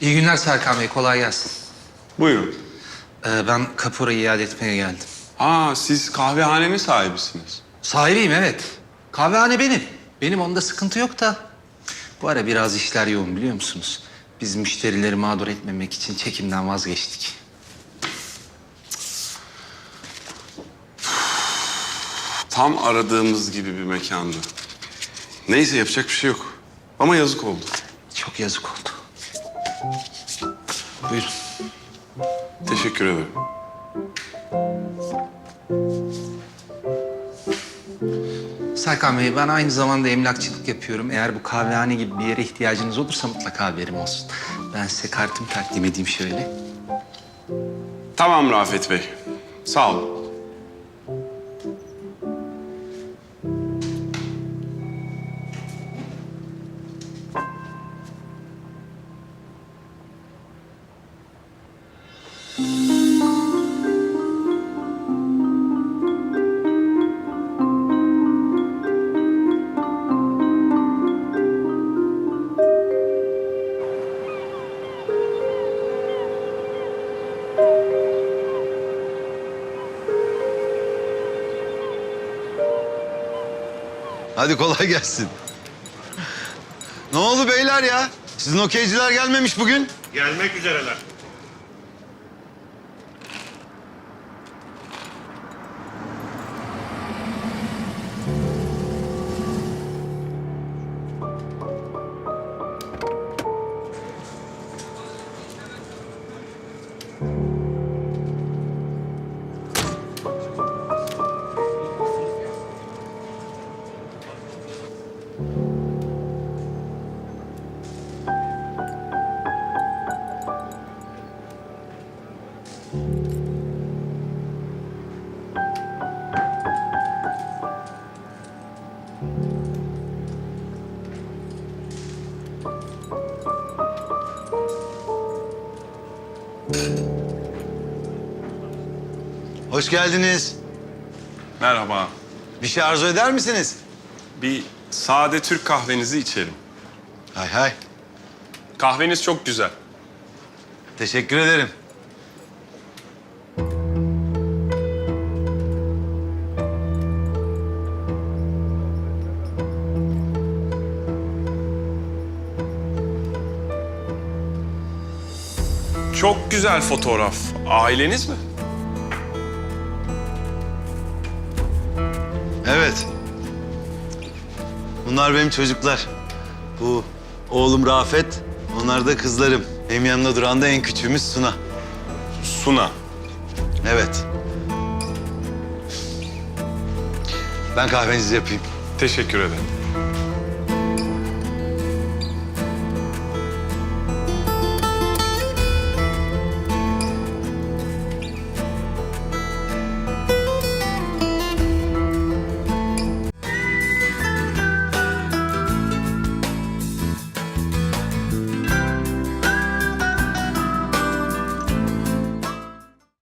İyi günler Serkan Bey, kolay gelsin. Buyurun. Ee, ben kaporayı iade etmeye geldim. Aa siz kahvehanenin sahibisiniz. Sahibiyim evet. Kahvehane benim. Benim onda sıkıntı yok da. Bu ara biraz işler yoğun biliyor musunuz? Biz müşterileri mağdur etmemek için çekimden vazgeçtik. Tam aradığımız gibi bir mekandı. Neyse yapacak bir şey yok. Ama yazık oldu. Çok yazık oldu. Buyurun. Teşekkür ederim. Serkan Bey ben aynı zamanda emlakçılık yapıyorum. Eğer bu kahvehane gibi bir yere ihtiyacınız olursa mutlaka haberim olsun. Ben size kartımı takdim edeyim şöyle. Tamam Rafet Bey. Sağ olun. Hadi kolay gelsin. Ne oldu beyler ya? Sizin okeyciler gelmemiş bugün. Gelmek üzereler. Hoş geldiniz. Merhaba. Bir şey arzu eder misiniz? Bir sade Türk kahvenizi içelim. Hay hay. Kahveniz çok güzel. Teşekkür ederim. Çok güzel fotoğraf. Aileniz mi? Evet. Bunlar benim çocuklar. Bu oğlum Rafet, onlar da kızlarım. Benim yanımda duran da en küçüğümüz Suna. Suna. Evet. Ben kahvenizi yapayım. Teşekkür ederim.